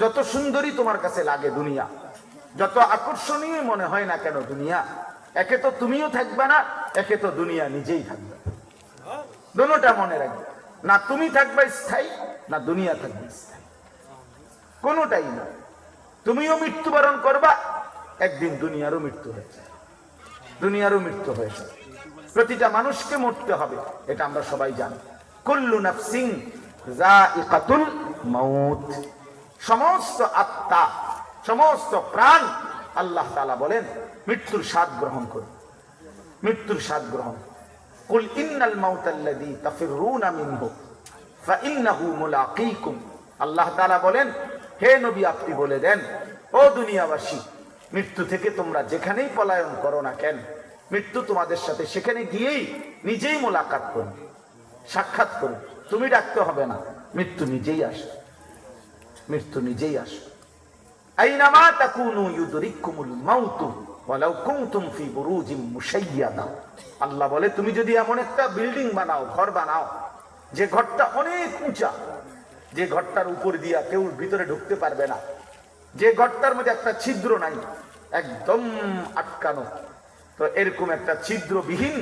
যত সুন্দরী তোমার কাছে লাগে দুনিয়া, যত আকর্ষণীয় মনে হয় না কেন দুনিয়া, একে তো তুমিও থাকবে না, একে তো দুনিয়া নিজেই থাকবে। দোনোটা মনে রাখবে। না তুমি থাকবে স্থায়ী, না দুনিয়া থাকবে স্থায়ী। কোনোটাই না। তুমিও মৃত্যুবরণ করবা, একদিন দুনিয়ারও মৃত্যু হয়েছে দুনিয়ারও মৃত্যু হয়েছে প্রতিটা মানুষকে মরতে হবে, এটা আমরা সবাই জানি। কুল্লু নাফসিং যায়িকাতুল মাউত। সমস্ত আত্মা, সমস্ত প্রাণ আল্লাহ তাআলা বলেন, মৃত্যুর স্বাদ গ্রহণ করবে মৃত্যুর স্বাদ গ্রহণ। কুল ইন্নাল মাউতাল্লাযী তাফিরুনা মিনহু ফাইন্নাহু মুলাকীকুম। আল্লাহ তাআলা বলেন, হে নবী আপনি বলে দেন, ও দুনিয়াবাসী, মৃত্যু থেকে তোমরা যেখানেই পলায়ন করো না কেন, মৃত্যু তোমাদের সাথে সেখানে গিয়েই নিজেই মোলাকাত করবে সাক্ষাৎ করবে তুমি ডাকতে হবে না, মৃত্যু নিজেই আসে মৃত্যু নিজেই আসে। আইনামা তাকুনু আল্লাহ বলে, তুমি যদি এমন একটা বিল্ডিং বানাও, ঘর বানাও, যে ঘরটা অনেক উঁচা, যে ঘরটার উপর দিয়া কেউ ভিতরে ঢুকতে পারবে না, যে ঘরটার মধ্যে একটা ছিদ্র নাই, একদম আটকানো, তো এরকম একটা ছিদ্রবিহীন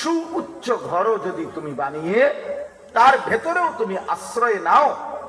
সুউচ্চ ঘরও যদি তুমি বানিয়ে, তার ভেতরেও তুমি আশ্রয় নাও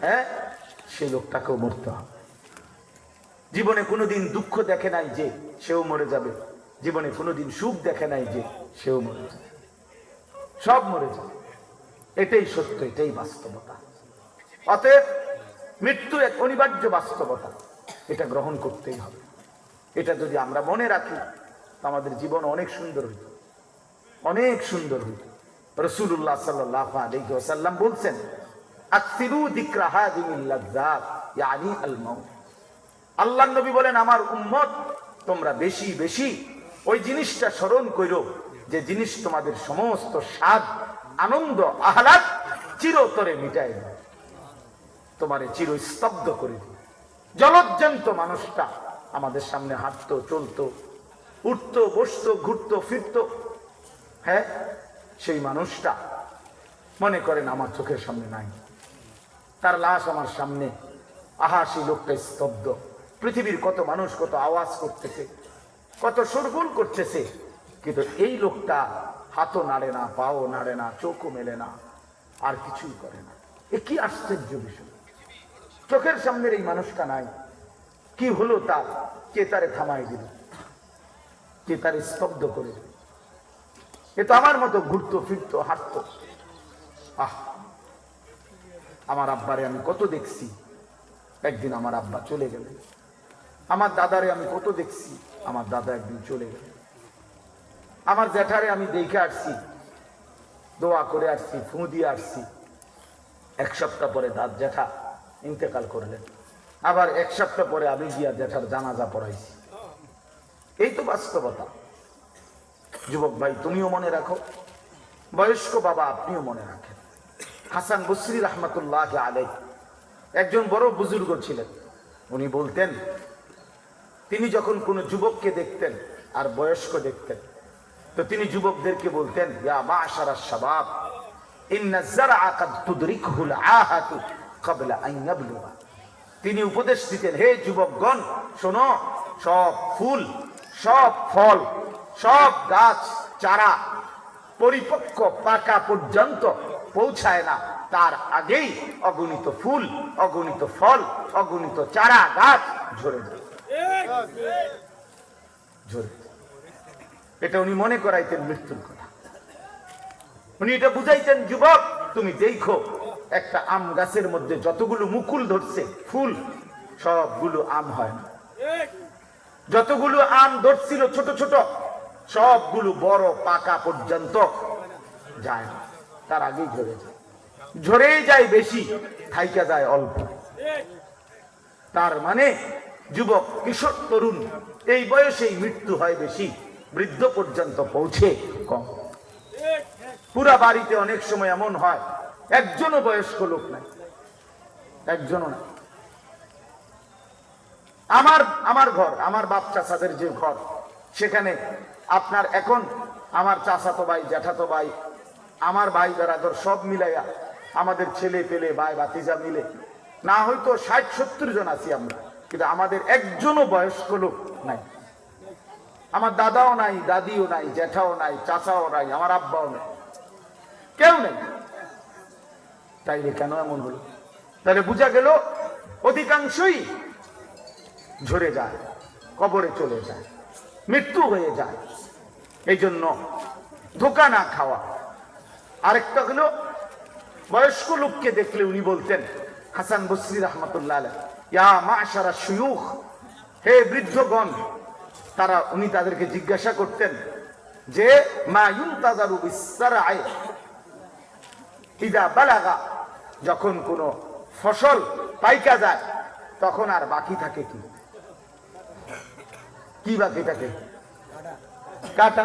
হ্যাঁ? সেই লোকটাকেও মরতে হবে। জীবনে কোনোদিন দুঃখ দেখে নাই যে সেও মরে যাবে। জীবনে কোনোদিন সুখ দেখে নাই যে সেও মরে যাবে। সব মরে যাবে। এটাই সত্য, এটাই বাস্তবতা। অতএব মৃত্যু এক অনিবার্য বাস্তবতা। এটা গ্রহণ করতেই হবে। এটা যদি আমরা মনে রাখি আমাদের জীবন অনেক সুন্দর হইত। অনেক সুন্দর হইত। রসুল্লাহ সাল্লাহ ওয়াসাল্লাম বলছেন আকসিরু যিকরা আল মাউত। আল্লাহ নবী বলেন, আমার উম্মত, তোমরা বেশি বেশি ওই জিনিসটা স্মরণ করো যে জিনিস তোমাদের সমস্ত স্বাদ, আনন্দ আহ্লাদ চিরতরে মিটাই দেয় তোমারে চির স্তব্ধ করে দিবে জলজ্জান্ত মানুষটা আমাদের সামনে হাঁটতো, চলতো, উঠতো, বসতো, ঘুরতো, ফিরতো। হ্যাঁ সেই মানুষটা মনে করেন আমার চোখের সামনে নাই। তার লাশ আমার সামনে। আহা সেই লোকটা স্তব্ধ। পৃথিবীর কত মানুষ কত আওয়াজ করতেছে, কত সরগোল করতেছে, কিন্তু এই লোকটা হাতও নাড়ে না, পাও নাড়ে না, চোখও মেলে না, আর কিছুই করে না। এ কি আশ্চর্য বিষয়। চোখের সামনের এই মানুষটা নাই। কি হলো তা কে তারে থামাই দিল? কে তারে স্তব্ধ করে দিল? এ তো আমার মতো ঘুরতো, ফিরতো, হাঁটতো। আহ! আমার আব্বারে আমি কত দেখছি। একদিন আমার আব্বা চলে গেলেন আমার দাদারে আমি কত দেখছি, আমার দাদা একদিন চলে গেলেন আমার জ্যাঠারে আমি দেখে আসছি, দোয়া করে আসছি, ফু দিয়ে আসছি। এক সপ্তাহ পরে দাঁত জ্যাঠা ইন্তেকাল করলেন। আবার এক সপ্তাহ পরে আমি গিয়া জ্যাঠার জানাজা পড়াইছি। এই তো বাস্তবতা। যুবক ভাই, তুমিও মনে রাখো, বয়স্ক বাবা আপনিও মনে রাখেন। হাসান বসরি রহমতুল্লাহ আলাই একজন বড় বুজুর্গ ছিলেন। উনি বলতেন, তিনি যখন কোনো যুবককে দেখতেন আর বয়স্ক দেখতেন, তো তিনি যুবকদেরকে বলতেন, ইয়া শাবাব ক্বাবলা আন ইয়াবলুগা। তিনি উপদেশ দিতেন, হে যুবকগণ, শোনো, সব ফুল, সব ফল, সব গাছ, চারা পরিপক্ক পাকা পর্যন্ত পৌঁছায় না। তার আগেই অগণিত ফুল, অগণিত ফল, অগণিত চারা গাছ ঝরে ঝরে এটা উনি মনে করাইতেন মৃত্যুর কথা। উনি এটা বুঝাইতেন, যুবক, তুমি দেখো, একটা আম গাছের মধ্যে যতগুলো মুকুল ধরছে, ফুল, সবগুলো আম হয় না। যতগুলো আম ধরছিল ছোট ছোট, সবগুলো বড় পাকা পর্যন্ত যায় না। তার আগেই ঝরে যায়। ঝরেই যায় বেশি, থাইকা যায় অল্প। তার মানে যুবক, কিশোর, তরুণ, এই বয়সেই মৃত্যু হয় বেশি, বৃদ্ধ পর্যন্ত পৌঁছে কম। পুরা বাড়িতে অনেক সময় এমন হয়, একজনও বয়স্ক লোক নাই, একজনও না আমার আমার ঘর, আমার বাপ চাচাদের যে ঘর, সেখানে আপনার এখন আমার চাচাতো ভাই, জ্যাঠাতো ভাই আমার ভাই বেড়াদর সব মিলাইয়া আমাদের ছেলে পেলে, ভাই বাতিজা মিলে। না হয়তো ষাট, সত্তর জন আছি আমরা, কিন্তু আমাদের একজনও বয়স্ক লোক নাই। আমার দাদাও নাই, দাদিও নাই জ্যাঠাও নাই, চাচাও নাই, আমার আব্বাও নাই। কেউ নেই। তাইলে কেন এমন হলো? তাহলে বোঝা গেল অধিকাংশই ঝরে যায়, কবরে চলে যায়, মৃত্যু হয়ে যায়। এই জন্য ধোকা না খাওয়া। আরেকটা হলো বয়স্ক লোককে দেখলে উনি বলতেন, হাসান বসরি রহমতুল্লাহ হে বৃদ্ধগণ, তারা উনি তাদেরকে জিজ্ঞাসা করতেন যে যখন কোনো ফসল পাইকা যায়, তখন আর বাকি থাকে কি বাকি থাকে? কাটা।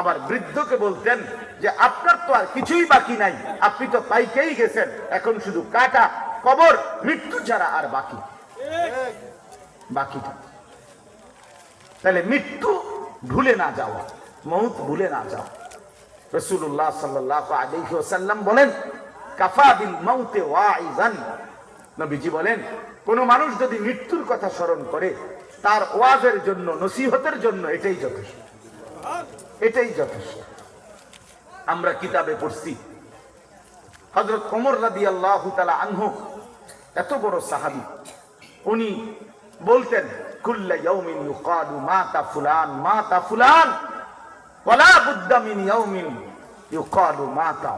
আবার বৃদ্ধকে বলতেন যে, আপনার তো আর কিছুই বাকি নাই। আপনি তো পাইকেই গেছেন। এখন শুধু কাটা, কবর, মৃত্যু ছাড়া আর বাকি। বাকিটা। তাহলে মৃত্যু ভুলে না যাওয়া, মৌত ভুলে না যাওয়া। রসুল্লাহ সাল্লাহ আলাইহি ওয়াসাল্লাম বলেন, কাফা বিল মাউতে ওয়াইজান নবীজি বলেন, কোন মানুষ যদি মৃত্যুর কথা স্মরণ করে, তার ওয়াজের জন্য, নসিহতের জন্য এটাই যথেষ্ট। এটাই যথেষ্ট। আমরা কিতাবে পড়ছি হজরত কোমর রাদি আল্লাহ তালা আনহু, এত বড় সাহাবি। উনি বলতেন মাতা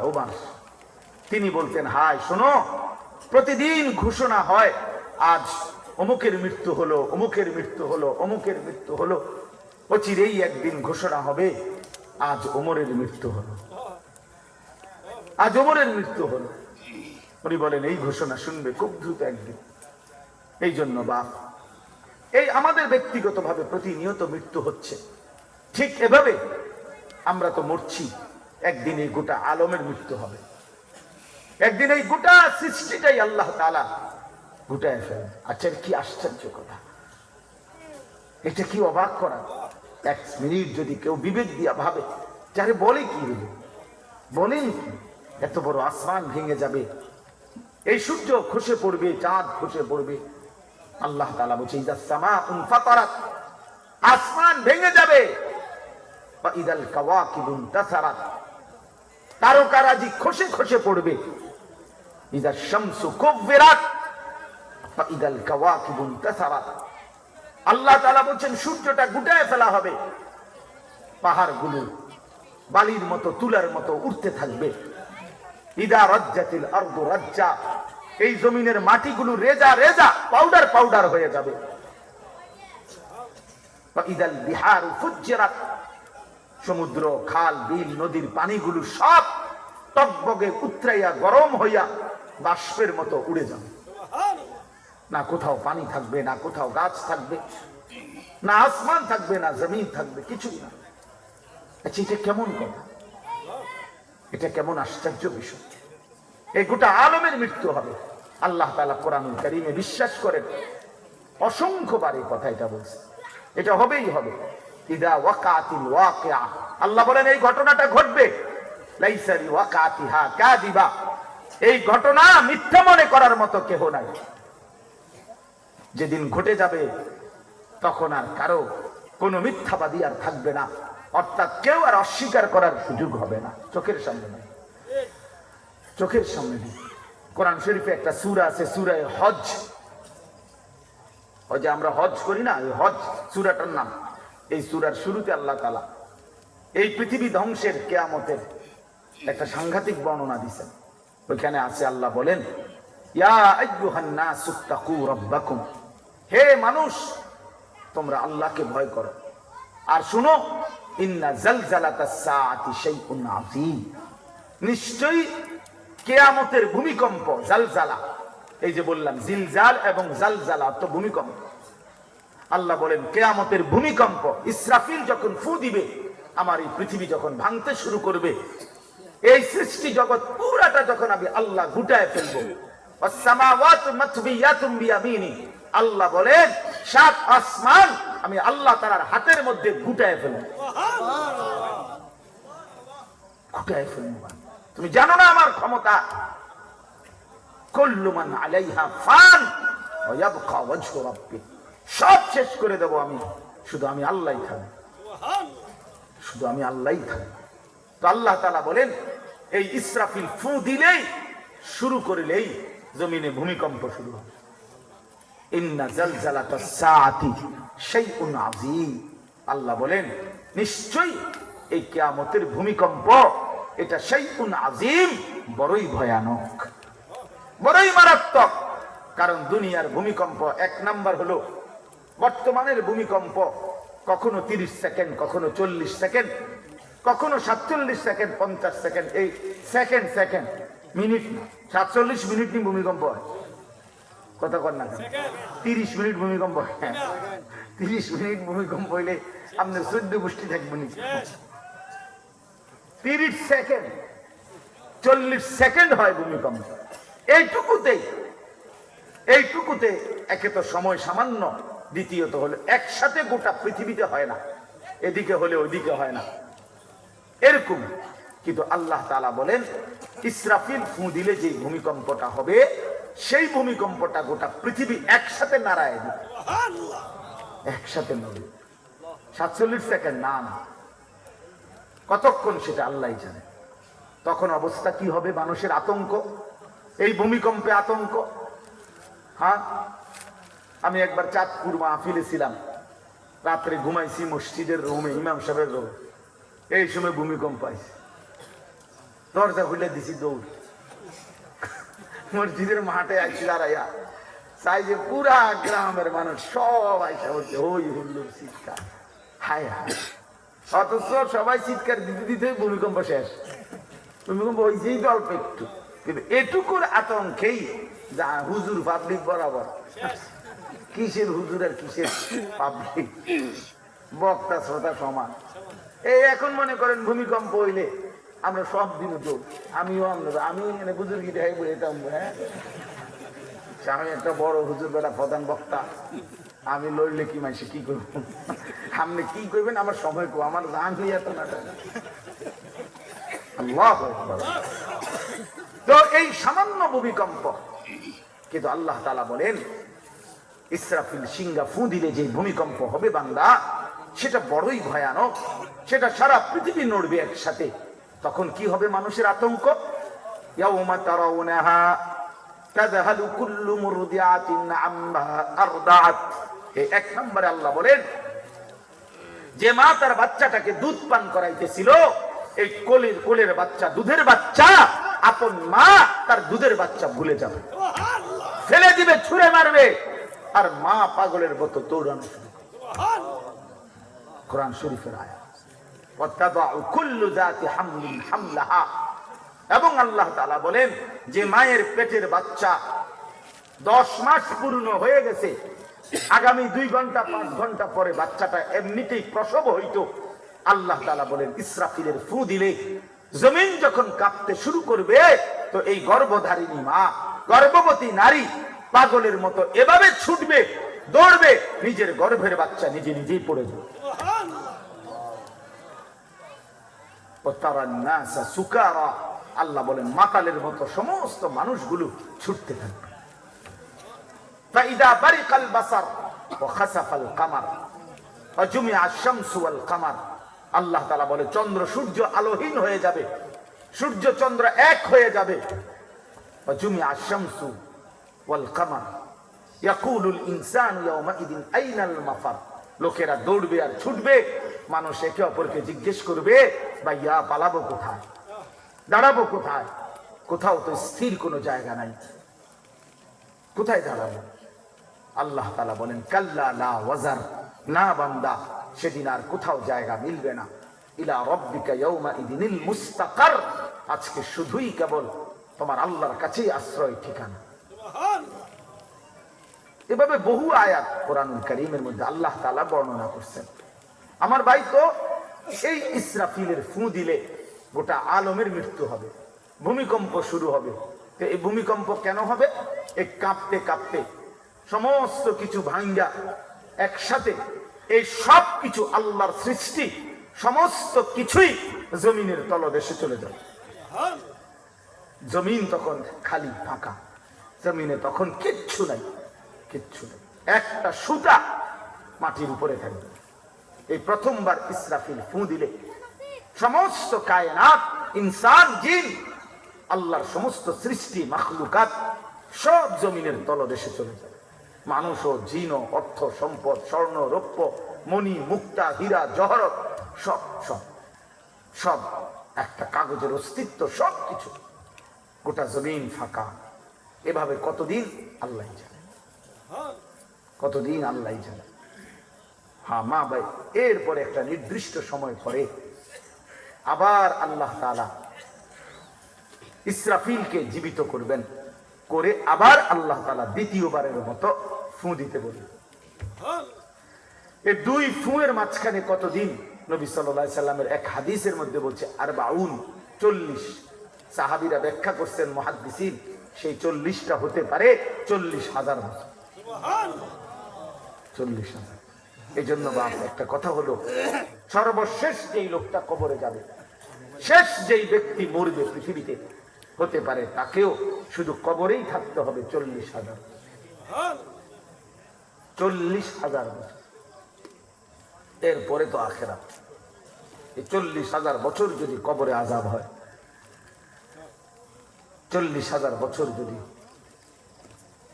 তিনি বলতেন হাই শোনো, প্রতিদিন ঘোষণা হয়, আজ অমুকের মৃত্যু হলো, অমুকের মৃত্যু হলো, অমুকের মৃত্যু হলো। অচিরেই একদিন ঘোষণা হবে, আজ ওমরের মৃত্যু হলো। আজ ওমরের মৃত্যু হলো। উনি বলেন, এই ঘোষণা শুনবে খুব দ্রুত একদিন। এই জন্য বাপ, এই আমাদের ব্যক্তিগতভাবে প্রতিনিয়ত মৃত্যু হচ্ছে। ঠিক এভাবে আমরা তো মরছি, একদিন এই গোটা আলমের মৃত্যু হবে। একদিন এই গোটা সৃষ্টিটাই আল্লাহ তালা গোটায় ফেলেন আচ্ছা কি আশ্চর্য কথা? এটা কি অবাক করা? এক মিনিট যদি কেউ বিবেক দিয়া ভাবে, যারে বলে কি? বলেন কি? এত বড় আসমান ভেঙে যাবে। এই সূর্য খসে পড়বে, চাঁদ খসে পড়বে। আল্লাহ তালা বলছে আসমান ভেঙে যাবে। বা ইদাল কাওয়াকিবুন তাসারাত, তারকারাজি খসে খসে পড়বে। ইদা শামসু কুব্বিরাত বা ইদাল কাওয়াকিবুন তাসারাত। আল্লাহ তাআলা বলছেন, সূর্যটা গুটায় ফেলা হবে। পাহাড়গুলো বালির মতো, তুলার মতো উঠতে থাকবে। ইদা রাজ্জাতিল আরদু রাজ্জা, এই জমিনের মাটিগুলো রেজা রেজা, পাউডার পাউডার হয়ে যাবে। ইদাল বিহার ফুজ্জিরাত, সমুদ্র, খাল, বিল, নদীর পানিগুলো সব টকবগে উতরাইয়া, গরম হইয়া বাষ্পের মতো উড়ে যাবে। না কোথাও পানি থাকবে, না কোথাও গাছ থাকবে, না আসমান থাকবে, না জমিন থাকবে, কিছুই না। আচ্ছা এটা কেমন কথা? এটা কেমন আশ্চর্য বিষয়। এই গোটা আলমের মৃত্যু হবে। আল্লাহ তালা কোরআনুল করিমে বিশ্বাস করেন। অসংখ্যবার এই কথা এটা বলছে। এটা হবেই হবে। ইদা ওয়াকাতিল ওয়াকিয়া। আল্লাহ বলেন, এই ঘটনাটা ঘটবে। লাইসারি ওয়াকাতিহা কাদিবা এই ঘটনা মিথ্যা মনে করার মতো কেহ নাই। যেদিন ঘটে যাবে, তখন আর কারও কোনো মিথ্যাবাদী আর থাকবে না। অর্থাৎ কেউ আর অস্বীকার করার সুযোগ হবে না। চোখের সামনে নেই। চোখের সামনে নেই। কোরআন শরীফে একটা সুরা আছে, সুরায় হজ ওই যে আমরা হজ করি না ওই হজ সুরাটার নাম। এই সুরার শুরুতে আল্লাহ তালা এই পৃথিবী ধ্বংসের কেয়ামতের একটা সাংঘাতিক বর্ণনা দিছেন ওইখানে আছে আল্লাহ বলেন, ইয়া আইয়ুহান নাসু তাকু হে মানুষ, তোমরা আল্লাহকে ভয় করো। আর শুনো নিশ্চয়ই কেয়ামতের ভূমিকম্প, জালজালা, এই যে বললাম, জিলজাল এবং জালজালা তো ভূমিকম্প। আল্লাহ বলেন, কেয়ামতের ভূমিকম্প, ইসরাফিল যখন ফু দিবে, আমার এই পৃথিবী যখন ভাঙতে শুরু করবে, এই সৃষ্টি জগৎ পুরাটা যখন আমি আল্লাহ গুটায় ফেলব। আল্লাহ বলেন, সাত আসমান আমি আল্লাহ তাআলার হাতের মধ্যে গুটায় ফেলব। তুমি জানো না আমার ক্ষমতা? কুল্লু মান আলাইহা ফান সব শেষ করে দেব আমি। শুধু আমি আল্লাহই থাকব। শুধু আমি আল্লাহই থাকব। তো আল্লাহ তাআলা বলেন, এই ইসরাফিল ফু দিলেই, শুরু করলেই জমিনে ভূমিকম্প শুরু হবে। আল্লাহ বলেন, নিশ্চয়ই এই কিয়ামতের ভূমিকম্প, এটা শাইউন আযীম, বড়ই ভয়ানক, বড়ই মারাত্মক। কারণ দুনিয়ার ভূমিকম্প এক নাম্বার হলো, বর্তমানের ভূমিকম্প, কখনো তিরিশ সেকেন্ড, কখনো চল্লিশ সেকেন্ড, কখনো সাতচল্লিশ সেকেন্ড, পঞ্চাশ সেকেন্ড, এই সেকেন্ড সেকেন্ড, মিনিট না, সাতচল্লিশ মিনিট নি ভূমিকম্প হয়। কথা কর না তিরিশ মিনিট ভূমিকম্প। তিরিশ মিনিট ভূমিকম্প হইলে আপনার চোদ্দ গোষ্ঠী থাকবে নি তিরিশ সেকেন্ড, চল্লিশ সেকেন্ড হয় ভূমিকম্প। এইটুকুতেই এইটুকুতে একে তো সময় সামান্য, দ্বিতীয়ত হলো একসাথে গোটা পৃথিবীতে হয় না, এদিকে হলে ওইদিকে হয় না। এরকম। কিন্তু আল্লাহ তালা বলেন, ইসরাফিল ফু দিলে যে ভূমিকম্পটা হবে সেই ভূমিকম্পটা গোটা পৃথিবী একসাথে নাড়ায় দিবে একসাথে নড়বে সাতচল্লিশ সেকেন্ড না না। কতক্ষণ সেটা আল্লাহ জানে। তখন অবস্থা কি হবে? মানুষের আতঙ্ক এই ভূমিকম্পে আতঙ্ক। হ্যাঁ? আমি একবার চাঁদপুর মাহফিলে ছিলাম। রাত্রে ঘুমাইছি মসজিদের রুমে ইমাম সাহেবের রুমে। এই সময় ভূমিকম্প আইছে। দরজা খুলে দিছি দৌড়। মসজিদের মাঠে আইছি, দাঁড়াইয়া। চাই যে পুরা গ্রামের মানুষ সব আইসা বলছে, ওই হুল্লুর চিৎকার হায় হায়। অথচ সবাই চিৎকার দিতে দিতে ভূমিকম্প শেষ। ভূমিকম্প হয়েছেই তো অল্প একটু। কিন্তু এটুকুর আতঙ্কেই যা হুজুর পাবলিক বরাবর। কিসের হুজুর আর কিসের পাবলিক বক্তা, শ্রোতা সমান। এই এখন মনে করেন ভূমিকম্প হইলে আমরা সব দিন তো আমিও আমরা আমি এখানে বুজুর্গি দেখাই যেতাম হ্যাঁ? আমি একটা বড় হুজুর বেটা, প্রধান বক্তা। আমি লড়লে কি মাইসে কি করব? আপনি কি করবেন, আমার সময় কো আমার রান হইয়া তো না। তো এই সামান্য ভূমিকম্প, কিন্তু আল্লাহ তালা বলেন, ইসরাফিল সিংহা ফু দিলে যে ভূমিকম্প হবে বান্দা, সেটা বড়ই ভয়ানক, সেটা সারা পৃথিবী নড়বে একসাথে। তখন কি হবে মানুষের আতঙ্ক? ইয়াউমা তারাউনাহা তাযহালু কুল্লু মুরদিআতিন আম্মা আরদাআত। এই এক নম্বরে আল্লাহ বলেন যে মা তার বাচ্চাটাকে দুধ পান করাইতেছিল এই কোলের কোলের বাচ্চা দুধের বাচ্চা আপন মা তার দুধের বাচ্চা ভুলে যাবে। ফেলে দিবে ছুঁড়ে মারবে আর মা পাগলের মতো দৌড়ানো শুরু কোরআন শরীফের আয়া এবং আল্লাহ তাআলা বলেন, যে মায়ের পেটের বাচ্চা দশ মাস পূর্ণ হয়ে গেছে, আগামী দুই ঘণ্টা, পাঁচ ঘণ্টা পরে বাচ্চাটা এমনিতেই প্রসব হইতো, আল্লাহ তাআলা বলেন, ইসরাফিলের ফু দিলে জমিন যখন কাঁপতে শুরু করবে, তো এই গর্ভধারিণী মা, গর্ভবতী নারী পাগলের মতো এভাবে ছুটবে, দৌড়বে, নিজের গর্ভের বাচ্চা নিজে নিজেই পড়ে যাবে। আল্লাহ বলেন, মাতালের মতো সমস্ত মানুষগুলো ছুটতে থাকবে। আল্লাহ তালা বলে, চন্দ্র সূর্য আলোহীন হয়ে যাবে, সূর্য চন্দ্র এক হয়ে যাবে। জুমি ওয়াল কামার। ইয়াকুলুল ইনসান ইয়াউমাইদিন আইনাল মাফার। লোকেরা দৌড়বে আর ছুটবে। মানুষ একে অপরকে জিজ্ঞেস করবে বা ইয়া পালাবো কোথায়? দাঁড়াবো কোথায়? কোথাও তো স্থির কোনো জায়গা নাই। কোথায় দাঁড়াবো? আল্লাহ তালা বলেন, কাল্লা লা ওয়াজার, না বান্দা, সেদিন আর কোথাও জায়গা মিলবে না। ইলা রব্বিকা ইয়াউমা ইদিনিল মুস্তাকার, আজকে শুধুই কেবল তোমার আল্লাহর কাছেই আশ্রয় ঠিকানা। এভাবে বহু আয়াত কোরআনুল করিমের মধ্যে আল্লাহ তালা বর্ণনা করছেন। আমার ভাই তো এই ইসরাফিলের ফু দিলে গোটা আলমের মৃত্যু হবে ভূমিকম্প শুরু হবে। তো এই ভূমিকম্প কেন হবে? এই কাঁপতে কাঁপতে সমস্ত কিছু ভাঙ্গা একসাথে এই সব কিছু আল্লাহর সৃষ্টি সমস্ত কিছুই জমিনের তলদেশে চলে যাবে জমিন তখন খালি ফাঁকা জমিনে তখন কিচ্ছু নাই। কিচ্ছু নেই। একটা সুতা মাটির উপরে থাকবে। এই প্রথমবার ইসরাফিল ফু দিলে সমস্ত কায়নাত, ইনসান, জিন, আল্লাহর সমস্ত সৃষ্টি, মাখলুকাত সব জমিনের তলদেশে চলে যাবে। মানুষ ও জিন অর্থ, সম্পদ, স্বর্ণ, রৌপ্য, মণি, মুক্তা, হীরা, জহরত, সব সব সব একটা কাগজের অস্তিত্ব সব কিছু গোটা জমিন ফাঁকা। এভাবে কতদিন? আল্লাহ জানে। কতদিন আল্লাহ জানে? হ্যাঁ মা ভাই, এরপরে একটা নির্দিষ্ট সময় পরে আবার আল্লাহ তালা ইসরাফিলকে জীবিত করবেন, করে আবার আল্লাহ তালা দ্বিতীয়বারের মতো ফু দিতে বলবেন। এই দুই ফুঁয়ের মাঝখানে কতদিন? নবী সাল্লাহ সাল্লামের এক হাদিসের মধ্যে বলছে আর বাউন চল্লিশ। সাহাবিরা ব্যাখ্যা করছেন মহাদিসিন সেই চল্লিশটা হতে পারে চল্লিশ হাজার বছর। চল্লিশ হাজার। এই জন্য বাপ, একটা কথা হলো, সর্বশেষ যেই লোকটা কবরে যাবে, শেষ যেই ব্যক্তি মরবে পৃথিবীতে, হতে পারে তাকেও শুধু কবরেই থাকতে হবে চল্লিশ হাজার। চল্লিশ হাজার বছর। এরপরে তো আখেরা এই চল্লিশ হাজার বছর যদি কবরে আজাব হয়, চল্লিশ হাজার বছর যদি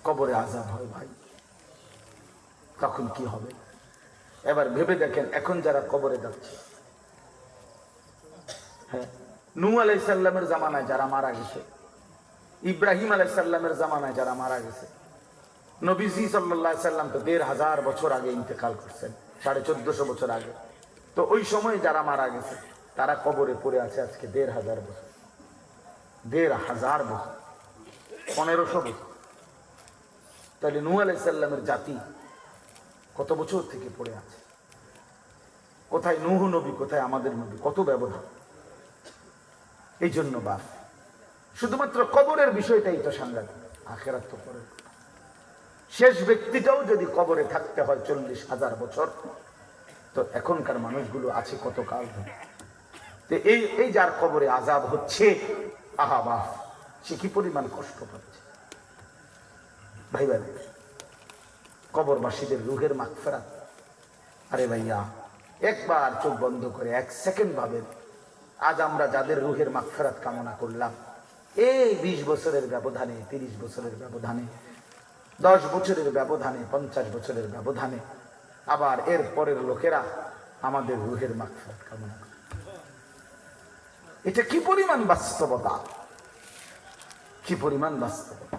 কবরে আজাব হয় ভাই তখন কি হবে? এবার ভেবে দেখেন, এখন যারা কবরে যাচ্ছে। হ্যাঁ নু আলাইসাল্লামের জামানায় যারা মারা গেছে, ইব্রাহিম আলাইসাল্লামের জামানায় যারা মারা গেছে, নবীজি সাল্লাহ সাল্লাম তো দেড় হাজার বছর আগে ইন্তেকাল করছেন, সাড়ে চোদ্দশো বছর আগে। তো ওই সময় যারা মারা গেছে, তারা কবরে পড়ে আছে আজকে দেড় হাজার বছর। দেড় হাজার বছর, পনেরোশো বছর। তাহলে নু আলাইসাল্লামের জাতি কত বছর থেকে পড়ে আছে? কোথায় নুহ নবী, কোথায় আমাদের নবী? কত ব্যবধান? এই জন্য বাপ শুধুমাত্র কবরের বিষয়টাই তো সাংঘাতিক আখেরাত তো শেষ ব্যক্তিটাও যদি কবরে থাকতে হয় চল্লিশ হাজার বছর, তো এখনকার মানুষগুলো আছে কত কাল ধরে? তো এই এই যার কবরে আজাব হচ্ছে, আহা বাহ, সে কি পরিমাণ কষ্ট পাচ্ছে? ভাই ভাই কবরবাসীদের রুহের মাগফেরাত। আরে ভাইয়া, একবার চোখ বন্ধ করে এক সেকেন্ড ভাবেন, আজ আমরা যাদের রুহের মাগফেরাত কামনা করলাম, এই বিশ বছরের ব্যবধানে, তিরিশ বছরের ব্যবধানে, দশ বছরের ব্যবধানে, পঞ্চাশ বছরের ব্যবধানে, আবার এর পরের লোকেরা আমাদের রুহের মাগফেরাত কামনা করে। এটা কি পরিমাণ বাস্তবতা? কি পরিমাণ বাস্তবতা?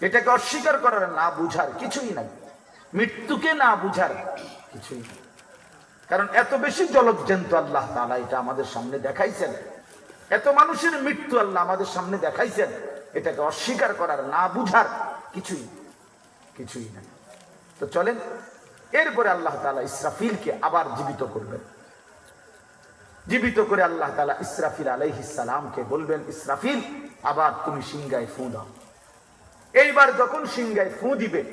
এটাকে অস্বীকার করার না বুঝার কিছুই নাই। মৃত্যুকে না বুঝার কিছুই নাই। কারণ এত বেশি জলজ্জন্ত আল্লাহ তালা এটা আমাদের সামনে দেখাইছেন। এত মানুষের মৃত্যু আল্লাহ আমাদের সামনে দেখাইছেন। এটাকে অস্বীকার করার না বুঝার কিছুই কিছুই নাই। তো চলেন, এরপরে আল্লাহ তালা ইসরাফিলকে আবার জীবিত করবেন। জীবিত করে আল্লাহ তালা ইসরাফিল আলাইহিসালামকে বলবেন, ইসরাফিল, আবার তুমি সিংগায় ফু দাও। এইবার যখন সিংগায় ফু দিবে,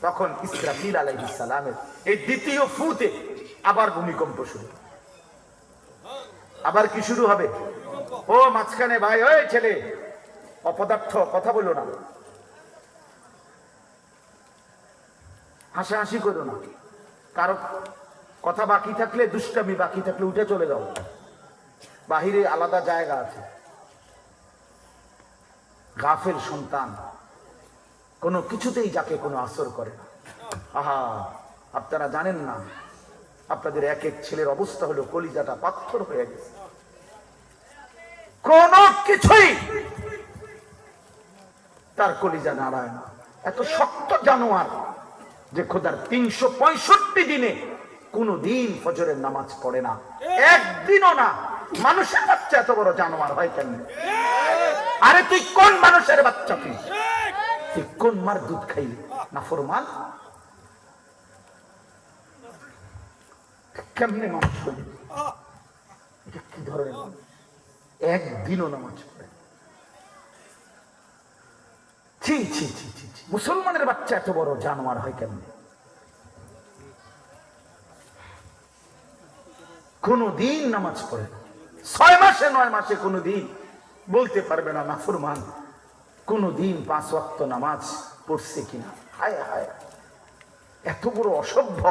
তখন ইসরাফিল আলাইহিসালামের এই দ্বিতীয় ফুতে আবার ভূমিকম্প শুরু। আবার কি শুরু হবে? ও মাঝখানে ভাই, ওই ছেলে, অপদার্থ, কথা বলো না। হাসাহাসি করো না। কারও কথা বাকি থাকলে, দুষ্টামি বাকি থাকলে উঠে চলে যাও। বাহিরে আলাদা জায়গা আছে। গাফের সন্তান। কোনো কিছুতেই যাকে কোনো আসর করে না। আহা, আপনারা জানেন না, আপনাদের এক এক ছেলের অবস্থা হলো কলিজাটা পাথর হয়ে গেছে। কোন কিছুই তার কলিজা নাড়ায় না। এত শক্ত জানোয়ার যে খোদার তিনশো পঁয়ষট্টি দিনে কোনো দিন ফজরের নামাজ পড়ে না। একদিনও না। মানুষের বাচ্চা এত বড় জানোয়ার হয় কেন আরে তুই কোন মানুষের বাচ্চা তুই তুই? কোন মার দুধ খাইলি না ফরমান কেমনে মানুষ হলি এটা কি ধরনের? একদিনও নামাজ। ছি ছি ছি ছি ছি। মুসলমানের বাচ্চা এত বড়, জানোয়ার হয় কেমনে কোনো দিন নামাজ পড়ে ছয় মাসে, নয় মাসে কোনো দিন বলতে পারবে না নাফরমান কোনো দিন পাঁচ ওয়াক্ত নামাজ পড়ছে কিনা? হায় হায়। এত বড় অসভ্য।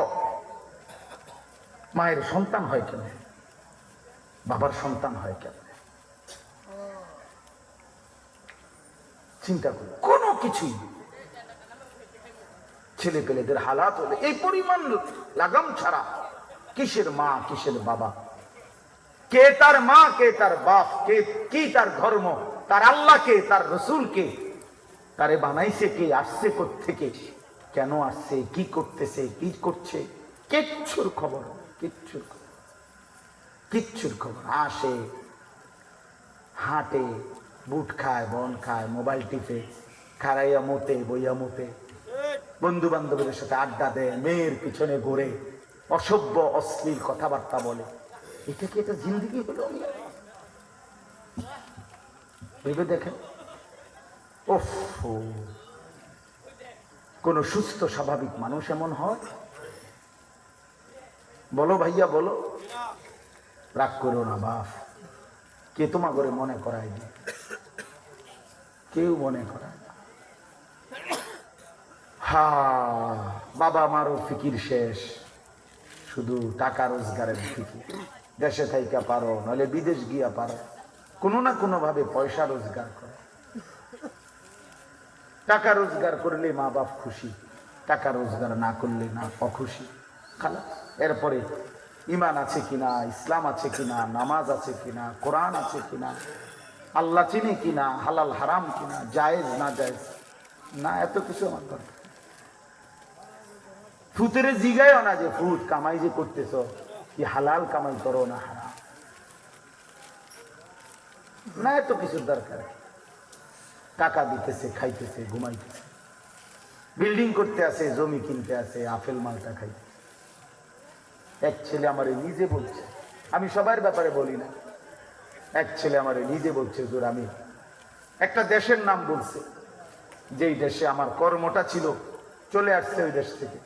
মায়ের সন্তান হয় কেন? বাবার সন্তান হয় কেন? চিন্তা করি, কোনো কিছুই ছেলে পেলেদের হালাত হলে এই পরিমাণ লাগাম ছাড়া। কিসের মা, কিসের বাবা? কে তার মা, কে তার বাপ, কে, কি তার ধর্ম? তার আল্লাহ কে তার রসুল কে তারে বানাইছে কে, আসছে থেকে কেন আসছে, কি করতেছে, কি করছে, কিচ্ছুর খবর কিচ্ছুর খবর কিচ্ছুর খবর। আসে, হাঁটে, বুট খায়, বন খায়, মোবাইল টিপে খারাইয়া মতে, বইয়া মতে বন্ধু বান্ধবীদের সাথে আড্ডা দেয়, মেয়ের পিছনে ঘুরে, অসভ্য, অশ্লীল কথাবার্তা বলে। এটা কি এটা জিন্দিগি হলো? ভেবে দেখেন। ওফ কোন সুস্থ, স্বাভাবিক মানুষ এমন হয়? বলো ভাইয়া, বলো। রাগ করো না বাপ কে তোমা করে মনে করায় দি কেউ মনে করায় না। হা, বাবা মারও ফিকির শেষ। শুধু টাকা রোজগারের ফিকির। দেশে থাইকা পারো নলে বিদেশ গিয়া পারো। কোনো না কোনো ভাবে পয়সা রোজগার করো। টাকা রোজগার করলে মা বাপ খুশি, টাকা রোজগার না করলে না অখুশি। খালা, এরপরে ইমান আছে কিনা, ইসলাম আছে কিনা, নামাজ আছে কিনা, কোরআন আছে কিনা, আল্লাহ চিনি কিনা, হালাল, হারাম কিনা, জায়েজ না জায়েজ, না, এত কিছু আমার দরকার। ফুতেরে জিগাইও না যে, ফুট কামাই যে করতেছ, কি হালাল কামাই করো না না, এত কিছুর দরকার। টাকা দিতেছে, খাইতেছে, ঘুমাইতেছে। বিল্ডিং করতে আসে জমি কিনতে আছে, আপেল মালটা খাইতে। এক ছেলে আমারে নিজে বলছে, আমি সবার ব্যাপারে বলি না। এক ছেলে আমারে নিজে বলছে হুজুর আমি একটা দেশের নাম বলছে, যেই দেশে আমার কর্মটা ছিল, চলে আসছে ওই দেশ থেকে।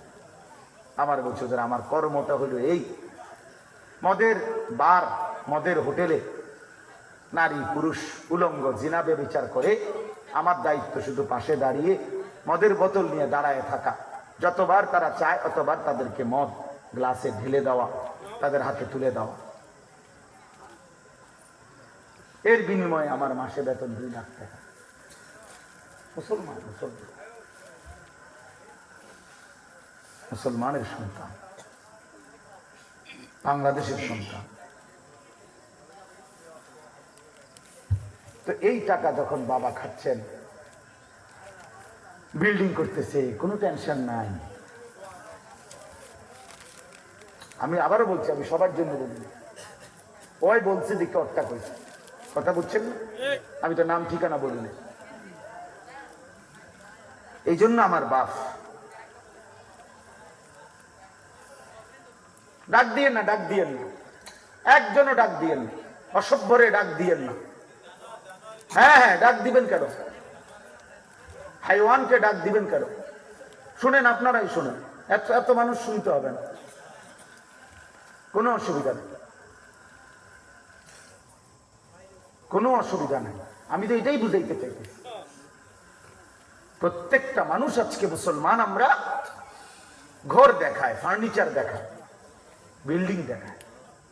আমার বলছে হুজুর আমার কর্মটা হলো এই। মদের বার, মদের হোটেলে নারী, পুরুষ, উলঙ্গ জিনাবে বিচার করে আমার দায়িত্ব শুধু পাশে দাঁড়িয়ে মদের বোতল নিয়ে দাঁড়ায় থাকা। যতবার তারা চায় ততবার তাদেরকে মদ গ্লাসে ঢেলে দেওয়া, তাদের হাতে তুলে দেওয়া। এর বিনিময়ে আমার মাসে বেতন দুই লাখ টাকা। মুসলমান মুসলমান। মুসলমানের সন্তান। বাংলাদেশের সন্তান। তো এই টাকা যখন বাবা খাচ্ছেন বিল্ডিং করতেছে, কোনো টেনশন নাই। আমি আবারও বলছি, আমি সবার জন্য বলি। ওই বলছে দিকে অট্টা কইছে কথা বুঝছেন আমি তো নাম ঠিকানা বলি না এই জন্য আমার বাপ। ডাক দিয়েন না, ডাক দিয়েন না। একজনও ডাক দিয়েন না। অসভ্যরে ডাক দিয়েন না। হ্যাঁ হ্যাঁ ডাক দিবেন কেন? হাইওয়ানকে ডাক দিবেন কেন? শুনেন, আপনারাই শুনেন। এত এত মানুষ শুনতে হবে না। কোনো অসুবিধা নেই। কোনো অসুবিধা নেই। আমি তো এটাই বুঝাইতে চাইতেছি প্রত্যেকটা মানুষ আজকে মুসলমান, আমরা ঘর দেখায়, ফার্নিচার দেখায়, বিল্ডিং দেখায়।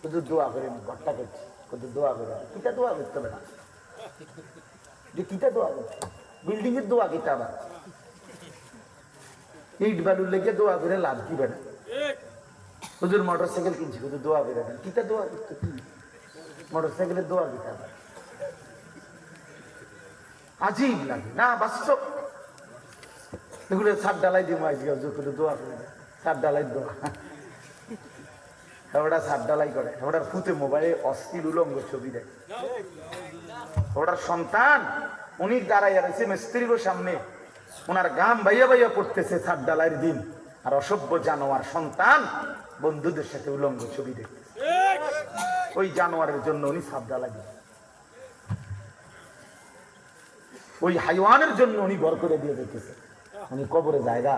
শুধু দোয়া করে ঘরটা করছি শুধু দোয়া করে কিটা দোয়া করতে হবে না। যে কিটা দোয়া বিল্ডিং এর দোয়া কিটা আবার? ইট বালুর লেগে দোয়া করে, লাভ কি বেড়া হুজুর মোটর সাইকেল কিনছি দোয়া করে দেন কিতা দোয়া কি? মোটর সাইকেলের দোয়া দিতে হবে আজীব লাগে। না বাস্তব এগুলো সাত ডালাই দিব আজকে, হুজুর দোয়া করে সাত ডালাই দোয়া। ওটা সাত ডালাই করে। ওটার ফুতে মোবাইলে অস্থির উলঙ্গ ছবি দেয়। ওটার সন্তান, উনি দাঁড়াইয়া রয়েছে মিস্ত্রির সামনে। ওনার গাম বাইয়া বাইয়া পড়তেছে সাত ডালাইয়ের দিন। আর অসভ্য জানোয়ার সন্তান বন্ধুদের সাথে উলঙ্গ ছবি দেখতেছে। ওই জানোয়ারের জন্য উনি সাত ডালাই দিন ওই হাইওয়ানের জন্য উনি ঘর করে দিয়ে দেখতেছে উনি কবরে জায়গা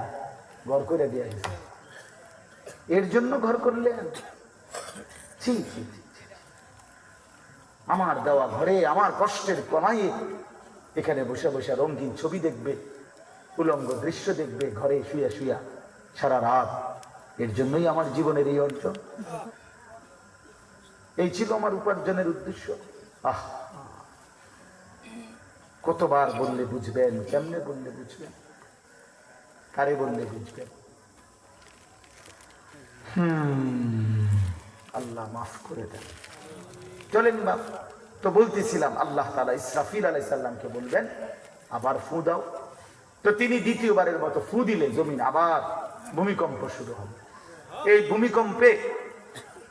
ঘর করে দিয়ে এর জন্য ঘর করলেন। ঠিক ছি। আমার দেওয়া ঘরে, আমার কষ্টের কমাইয়ে এখানে বসে বসে রঙিন ছবি দেখবে, উলঙ্গ দৃশ্য দেখবে, ঘরে শুয়া শুয়া সারা রাত। এর জন্যই আমার জীবনের এই অর্জন এই ছিল আমার উপার্জনের উদ্দেশ্য। আহ! কতবার বললে বুঝবেন, কেমনে বললে বুঝবেন? কারে বললে বুঝবেন? হুম, আল্লাহ মাফ করে দেন। চলেন বাপ। তো বলতেছিলাম, আল্লাহ তালা ইসরাফিল আলাই সাল্লামকে বলবেন, আবার ফু দাও। তো তিনি দ্বিতীয়বারের মতো ফু দিলে জমিন আবার ভূমিকম্প শুরু হবে। এই ভূমিকম্পে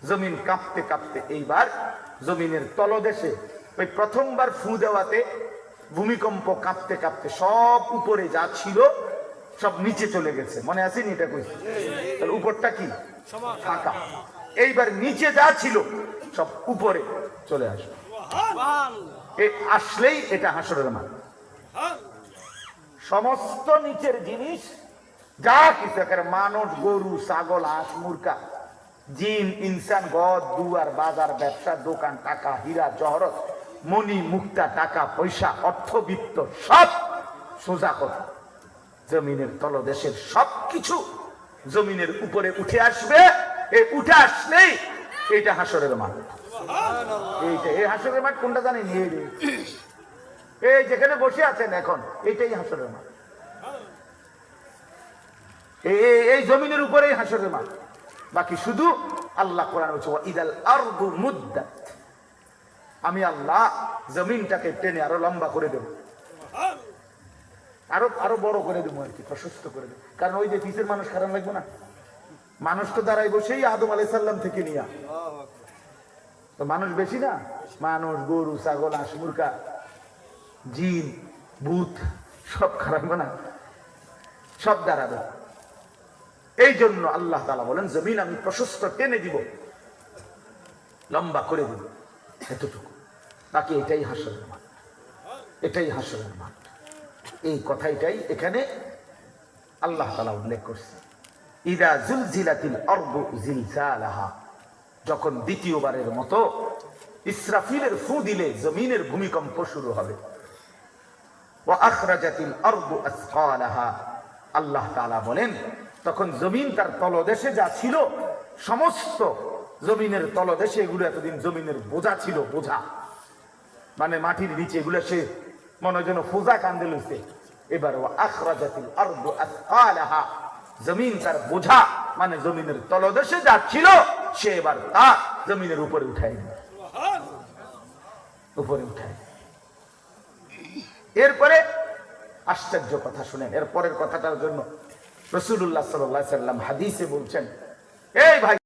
জমিন কাঁপতে কাঁপতে এইবার জমিনের তলদেশে ওই প্রথমবার ফু দেওয়াতে ভূমিকম্প কাঁপতে কাঁপতে সব উপরে যা ছিল, সব নিচে চলে গেছে। মনে আসেনি এটা কইছি তাহলে উপরটা কি? ফাঁকা। এইবার নিচে যা ছিল সব উপরে চলে আসবে। এ আসলেই এটা হাসরের মান সমস্ত নিচের জিনিস যা কিছু মানুষ গরু ছাগল হাঁস মুরকা জিন ইনসান গদ দুয়ার বাজার ব্যবসা দোকান টাকা হীরা জহরত মণি মুক্তা টাকা পয়সা অর্থবিত্ত সব সোজা কথা জমিনের তলদেশের সব কিছু জমিনের উপরে উঠে আসবে। এ উঠে আসলেই এইটা হাসরের মাঠ। এইটা, এই হাসরের মাঠ কোনটা জানি এই যে। এই যেখানে বসে আছেন এখন, এইটাই হাসরের মাঠ। এই জমিনের উপরেই হাসরের মাঠ। বাকি শুধু আল্লাহ কোরআন হচ্ছে ইদাল আরদু মুদ্দাত। আমি আল্লাহ জমিনটাকে টেনে আরও লম্বা করে দেব। আরও আরও বড় করে দেবো আর কি, প্রশস্ত করে দেবো। কারণ ওই যে পিসের মানুষ খারাপ লাগবে না? মানুষ তো দাঁড়াই বসেই আদম আলাই সাল্লাম থেকে নিয়া। তো মানুষ বেশি না? মানুষ, গরু, ছাগল, হাঁস মুরকা জিন, ভূত, সব খারাপ না? সব দাঁড়াবে। এই জন্য আল্লাহ তালা বলেন, জমিন আমি প্রশস্ত টেনে দিব, লম্বা করে দিব, এতটুকু। বাকি এটাই হাসরের মাঠ। এটাই হাসরের মাঠ। এই কথাইটাই এখানে আল্লাহ তালা উল্লেখ করছে ইদা অর্ব যখন দ্বিতীয়বারের মতো ইসরাফিলের ফু দিলে জমিনের ভূমিকম্প শুরু হবে। ও আখরাজাতিল অর্ব আল্লাহ তাআলা বলেন, তখন জমিন তার তলদেশে যা ছিল, সমস্ত জমিনের তলদেশে এগুলো এতদিন জমিনের বোঝা ছিল, বোঝা। মানে মাটির নিচে এগুলো সে মনে যেন ফোজা কান্দে লইছে। এবার ও আখরাজাতিল আরদু আসকালাহা জমিন তার বোঝা মানে জমিনের তলদেশে যা ছিল, সে এবার তা জমিনের উপরে উঠাই উপরে উঠাই এরপরে আশ্চর্য কথা শুনেন। এরপরের কথাটার জন্য রসুল্লাহ সাল্লাম হাদিসে বলছেন, এই ভাই